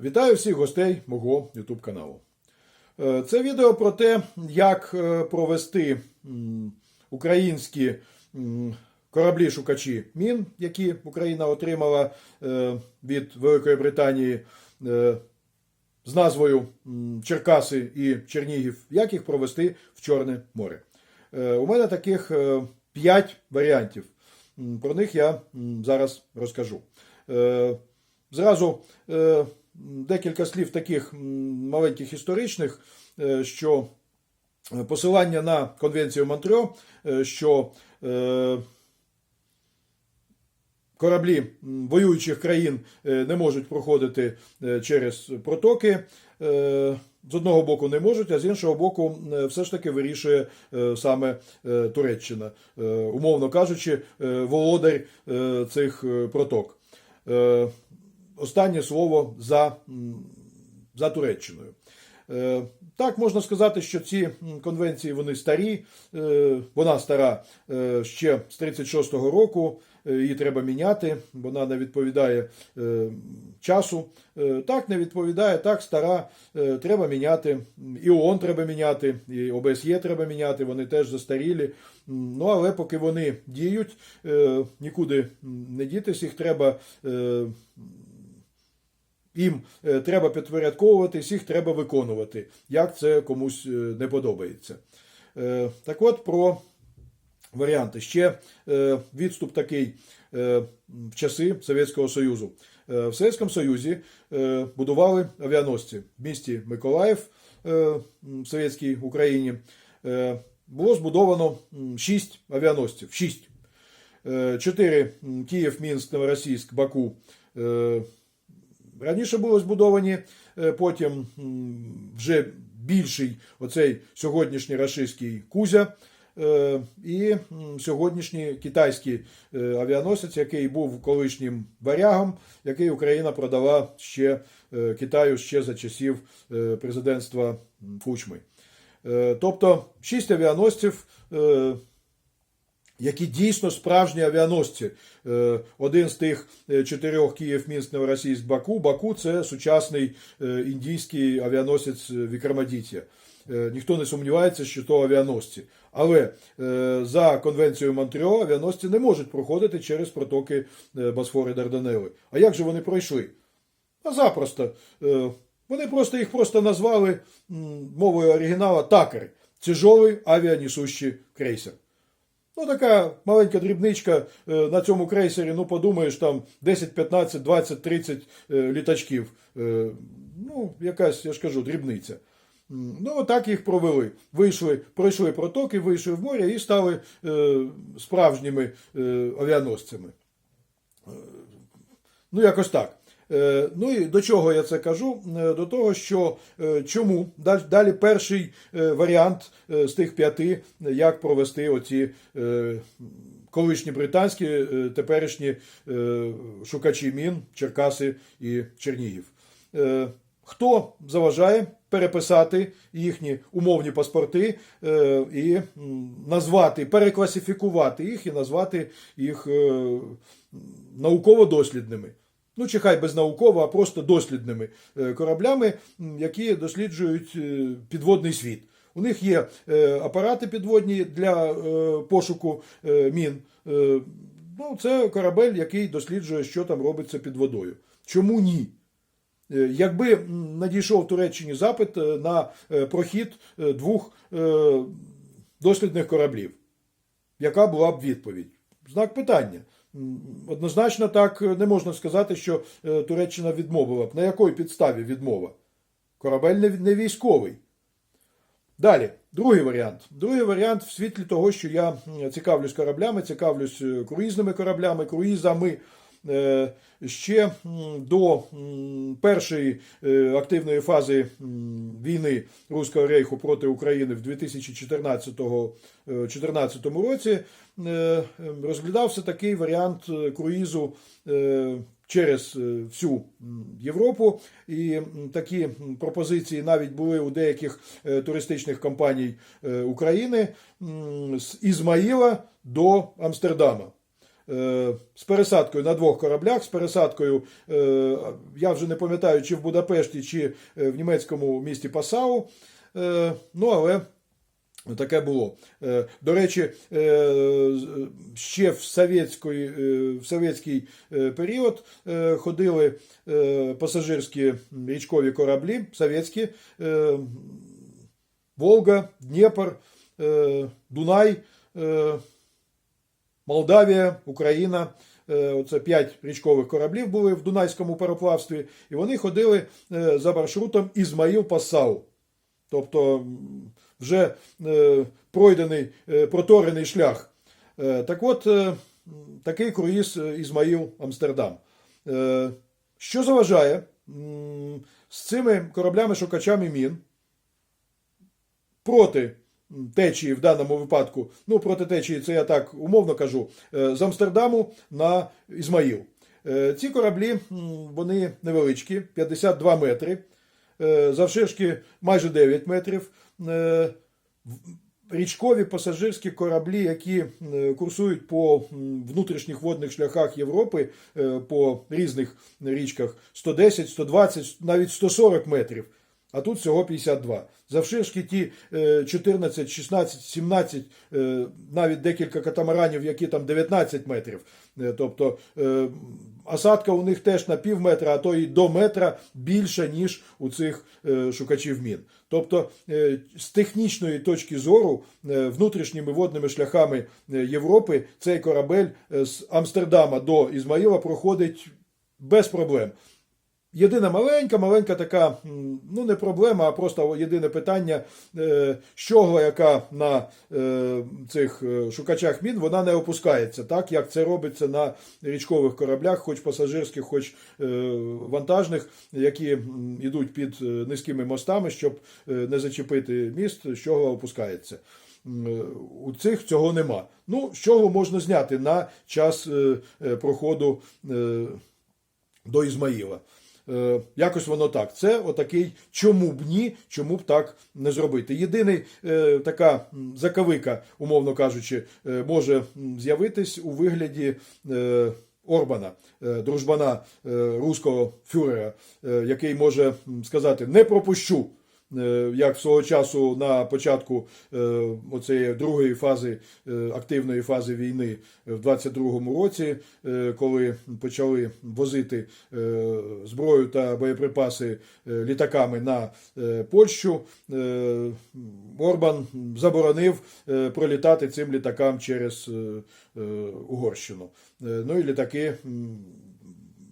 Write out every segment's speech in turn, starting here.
Вітаю всіх гостей мого YouTube каналу. Е, Це відео про те, як е, провести українські кораблі-шукачі мін, які Україна отримала е, від Великої Британії з назвою Черкаси і Чернігів, як їх провести в Чорне море. У мене таких 5 варіантів. Про них я зараз розкажу. Зразу декілька слів таких маленьких історичних, е, що посилання на Конвенцію Монтрьо, е, що е, кораблі воюючих країн е, не можуть проходити е, через протоки. е, З одного боку не можуть, а з іншого боку, е, все ж таки вирішує е, саме е, Туреччина, Е, умовно кажучи, е, володар е, цих е, проток. Останнє слово за, за Туреччиною. Е, Так, можна сказати, що ці конвенції вони старі. Е, Вона стара е, ще з 36-го року. Її треба міняти. Вона не відповідає часу. Так, не відповідає, так, стара. Треба міняти. І ООН треба міняти, і ОБСЄ треба міняти. Вони теж застарілі. Ну, але поки вони діють, нікуди не дітись, їх треба. Їм е, треба підпорядковуватись, їх треба виконувати, як це комусь е, не подобається. Е, Так от про варіанти. Ще відступ такий в часи Совєтського Союзу. В Совєтському Союзі будували авіаносці в місті Миколаїв в Совєтській Україні. Було збудовано 6 авіаносців. 6. Е, Чотири Київ, Мінськ, Новоросійськ, Баку раніше були збудовані, е, потім вже більший оцей сьогоднішній рашистський Кузя е, і сьогоднішній китайський е, авіаносець, який був колишнім варягом, який Україна продала ще Китаю ще за часів президентства. Е, Тобто шість авіаносців. Які дійсно справжні авіаносці. Е, Один з тих е, чотирьох Київ, Мінськ, Новоросійськ, Баку. Баку це сучасний е, індійський авіаносець Вікрамадітя. Е, Ніхто не сумнівається, що то авіаносці. Але за конвенцією Монтрьо авіаносці не можуть проходити через протоки Босфори Дарданели. А як же вони пройшли? А запросто. Вони просто їх просто назвали мовою оригінала такер. Тяжовий авіанесущий крейсер. Ну, така маленька дрібничка е, на цьому крейсері, ну подумаєш, там 10, 15, 20, 30 е, літачків. Е, Ну, якась, я ж кажу, дрібниця. Ну, отак їх провели. Вийшли, пройшли протоки, вийшли в море і стали е, справжніми авіаносцями. Ну, якось так. Е, Ну і до чого я це кажу? Е, До того, що е, чому Далі- перший варіант з тих п'яти, як провести оці колишні британські, теперішні шукачі мін, Черкаси і Чернігів. Хто заважає переписати їхні умовні паспорти і назвати, перекласифікувати їх і назвати їх науково-дослідними? Ну, чи хай без науково, а просто дослідними е, кораблями, які досліджують е, підводний світ. У них є е, апарати підводні для пошуку мін. Ну, це корабель, який досліджує, що там робиться під водою. Чому ні? Якби надійшов в Туреччині запит на прохід двох дослідних кораблів, яка була б відповідь? Знак питання. Однозначно так не можна сказати, що е, Туреччина відмовила б. На якій підставі відмова? Корабель не не військовий. Далі, другий варіант. Другий варіант в світлі того, що я цікавлюсь кораблями, цікавлюсь е, круїзними кораблями, круїзами. Е, Ще до першої е, активної фази війни Руського рейху проти України в 2014 е, 14 році е, розглядався такий варіант круїзу через всю Європу. І такі пропозиції навіть були у деяких туристичних компаній України з Ізмаїла до Амстердама. Е, з пересадкою на двох кораблях, з пересадкою, е, я вже не пам'ятаю, чи в Будапешті, чи е, в німецькому місті Пасау. Ну, але Таке було. До речі, ще в совєтський, в совєтський період ходили пасажирські річкові кораблі, совєтські, Волга, Дніпр, Дунай, Молдавія, Україна. Е, Оце п'ять річкових кораблів були в Дунайському пароплавстві, і вони ходили е, за маршрутом Ізмаїл-Пасау. Тобто вже е, пройдений проторений шлях. Так от, такий круїз Ізмаїл Амстердам. Що заважає з цими кораблями-шукачами мін проти течії в даному випадку, ну проти течії, це я так умовно кажу, е, з Амстердаму на Ізмаїл. Е, Ці кораблі вони невеличкі, 52 метри, е, завширшки майже 9 метрів. Річкові пасажирські кораблі, які курсують по внутрішніх водних шляхах Європи по різних річках 110, 120, навіть 140 метрів. А тут всього 52. Завширшки ті е, 14, 16, 17, е, навіть декілька катамаранів, які там 19 метрів. Е, Тобто е, осадка у них теж на пів метра, а то і до метра більша, ніж у цих е, шукачів мін. Тобто, з технічної точки зору, внутрішніми водними шляхами Європи цей корабель з Амстердама до Ізмаїла проходить без проблем. Єдина маленька, маленька така, ну не проблема, а просто єдине питання, е, щогла, яка на е, цих е, шукачах мін, вона не опускається, так як це робиться на річкових кораблях, хоч пасажирських, хоч е, вантажних, які йдуть під е, низькими мостами, щоб е, не зачепити міст, щогла опускається. Е, У цих цього нема. Ну, щоглу можна зняти на час е, е, проходу е, до Ізмаїла. Е, Якось воно так. Це отакий чому б ні, чому б так не зробити. Єдиний е, така закавика, умовно кажучи, е, може з'явитись у вигляді. Орбана, дружбана руського фюрера, який може сказати не пропущу, як свого часу на початку е, оцієї другої фази е, активної фази війни в 22-му році, е, коли почали возити е, зброю та боєприпаси е, літаками на е, Польщу, е, Орбан заборонив е, пролітати цим літакам через е, е, Угорщину. Е, Ну і літаки.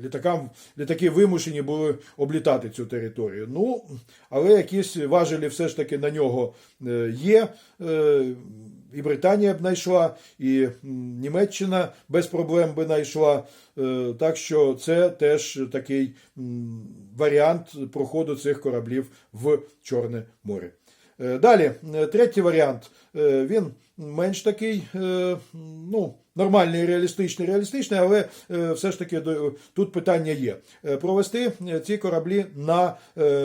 Літакам, літаки вимушені були облітати цю територію. Ну, але якісь важелі все ж таки на нього е, є. Е, І Британія б знайшла, і Німеччина без проблем би знайшла. Е, Так що це теж такий варіант проходу цих кораблів в Чорне море. Е, Далі, е, третій варіант. Е, Він менш такий, ну, нормальний, реалістичний, реалістичний, але все ж таки тут питання є. Провести ці кораблі на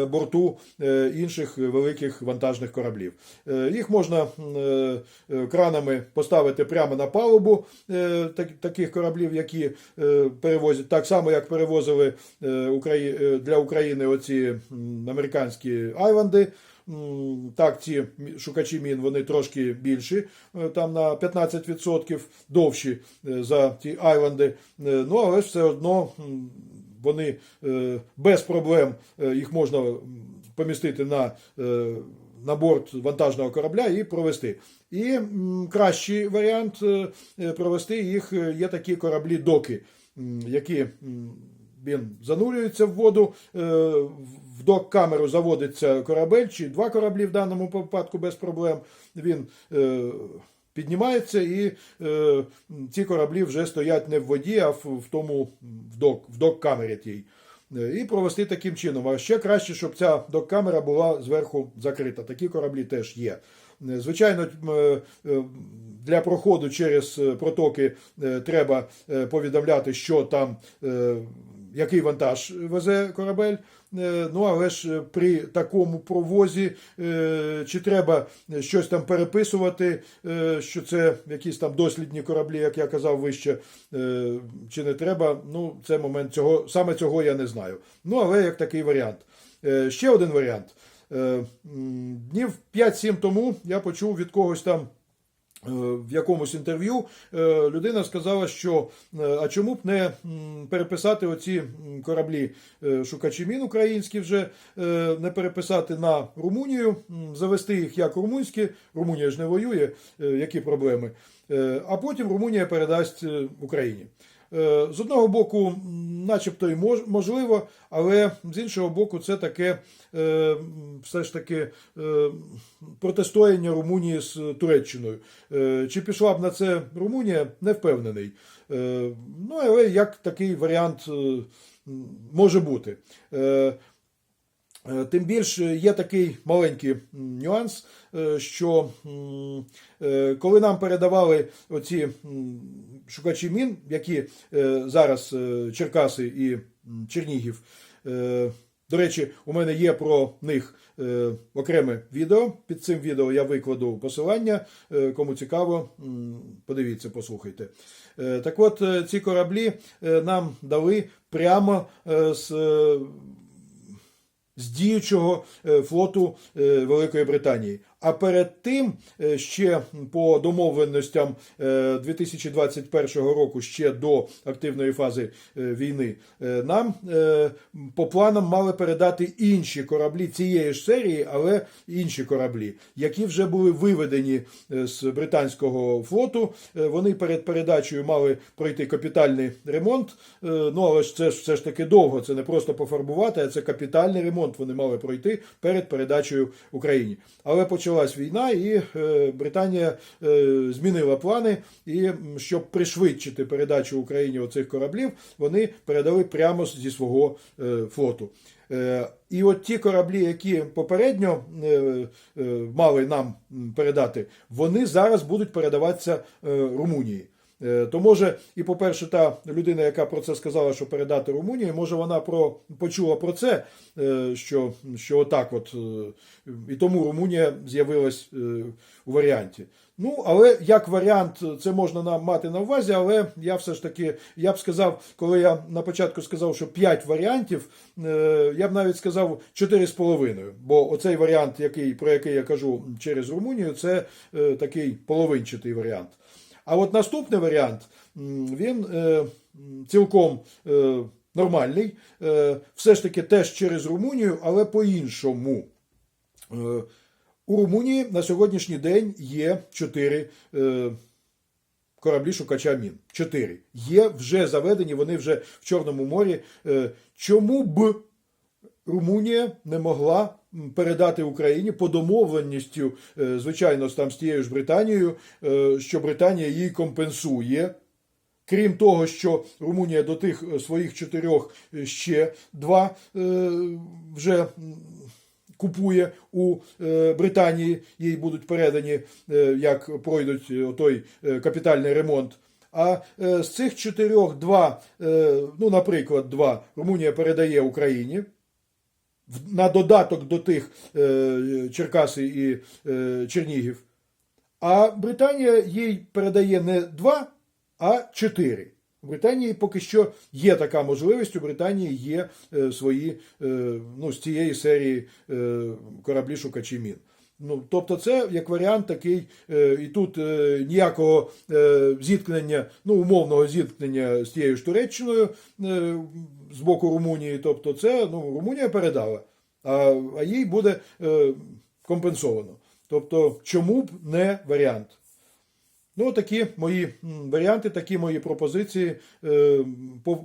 борту інших великих вантажних кораблів. Їх можна кранами поставити прямо на палубу таких кораблів, які перевозять так само, як перевозили для України оці американські айванди. Так, ці шукачі мін вони трошки більші, е, там на 15% довші е, за ті айленди. Е, Ну, але все одно вони без проблем їх можна помістити на, на борт вантажного корабля і провести. І кращий варіант провести їх є такі кораблі-доки, які. Він занурюється в воду, е, в док-камеру заводиться корабель, чи два кораблі в даному випадку без проблем. Він е, піднімається, і е, ці кораблі вже стоять не в воді, а в, тому в док, док-камері тій. Е, І провести таким чином. А ще краще, щоб ця док-камера була зверху закрита. Такі кораблі теж є. Звичайно, для проходу через протоки треба повідомляти, що там який вантаж везе корабель. Е, Ну, але ж при такому провозі, е, чи треба щось там переписувати, е, що це якісь там дослідні кораблі, як я казав вище, чи не треба. Ну, це момент цього, саме цього я не знаю. Ну, але як такий варіант. Ще один варіант. Днів 5-7 тому я почув від когось там. Е, В якомусь інтерв'ю е, людина сказала, що е, а чому б не переписати оці кораблі шукачі мін українські вже не переписати на Румунію, завести їх як румунські. Румунія ж не воює, які проблеми. А потім Румунія передасть Україні. Е, З одного боку, начебто і можливо, але з іншого боку, це таке е, все ж таки е, протистояння Румунії з Туреччиною. Чи пішла б на це Румунія, не впевнений. Ну, але як такий варіант може бути. Е, Тим більше є такий маленький нюанс, е, що е, коли нам передавали оці шукачі мін, які зараз Черкаси і Чернігів, до речі, у мене є про них окреме відео. Під цим відео я викладу посилання. Кому цікаво, подивіться, послухайте. Так от, ці кораблі нам дали прямо з. З діючого е, флоту е, Великої Британії. А перед тим е, ще по домовленостям е, 2021 року, ще до активної фази е, війни, е, нам е, по планам мали передати інші кораблі цієї ж серії, але інші кораблі, які вже були виведені е, з британського флоту. Е, Вони перед передачею мали пройти капітальний ремонт. Е, Ну але ж це ж все ж таки довго. Це не просто пофарбувати, а це капітальний ремонт. Вони мали пройти перед передачею Україні. Але почалась війна, і е, Британія е, змінила плани. І щоб пришвидшити передачу Україні оцих кораблів, вони передали прямо зі свого е, флоту. І от ті кораблі, які попередньо мали нам передати, вони зараз будуть передаватися Румунії. Е, То може, і по-перше, та людина, яка про це сказала, що передати Румунії, може вона про почула про це, е, що, що отак, от е, і тому Румунія з'явилась у варіанті. Ну, але як варіант, це можна нам мати на увазі, але я все ж таки, я б сказав, коли я на початку сказав, що 5 варіантів, я б навіть сказав 4,5. Бо оцей варіант, який, про який я кажу через Румунію, це такий половинчатий варіант. А от наступний варіант, він е, цілком е, нормальний, е, все ж таки теж через Румунію, але по-іншому. У Румунії на сьогоднішній день є чотири е, кораблі шукача мін. Чотири. Є вже заведені, вони вже в Чорному морі. Чому б Румунія не могла передати Україні по домовленістю, е, звичайно, там з тією ж Британією, е, що Британія їй компенсує. Крім того, що Румунія до тих е, своїх чотирьох ще два вже купує у Британії, їй будуть передані, як пройдуть той капітальний ремонт. А з цих чотирьох два, ну, наприклад, два Румунія передає Україні. На додаток до тих е, Черкаси і е, Чернігів. А Британія їй передає не два, а чотири. У Британії поки що є така можливість. У Британії є е, свої е, ну, з цієї серії е, кораблі шукачі мін. Ну, тобто, це як варіант такий, е, і тут е, ніякого е, зіткнення, ну, умовного зіткнення з тією ж Туреччиною е, з боку Румунії. Тобто, це ну, Румунія передала, а, а їй буде е, компенсовано. Тобто, чому б не варіант? Ну, такі мої варіанти, такі мої пропозиції. Е, по-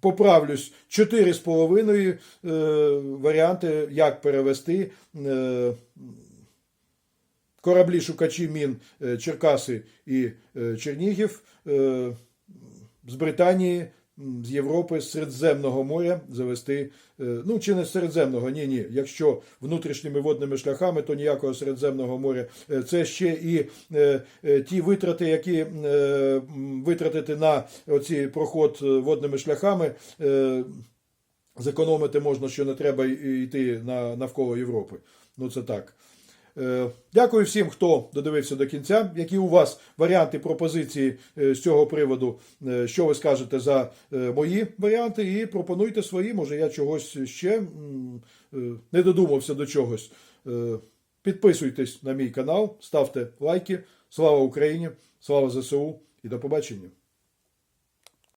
Поправлюсь, чотири з половиною е, варіанти, як перевести е, кораблі шукачі мін е, Черкаси і е, Чернігів е, з Британії з Європи з Середземного моря завести. е, Ну, чи не з Середземного, ні, ні. Якщо внутрішніми водними шляхами, то ніякого Середземного моря. Е, Це ще і е, ті витрати, які витратити на оці проход водними шляхами. Зекономити можна, що не треба йти на, навколо Європи. Ну, це так. Е, Дякую всім, хто додивився до кінця. Які у вас варіанти пропозиції е, з цього приводу? Е, Що ви скажете за мої варіанти? І пропонуйте свої. Може, я чогось ще не додумався до чогось. Підписуйтесь на мій канал, ставте лайки. Слава Україні! Слава ЗСУ і до побачення!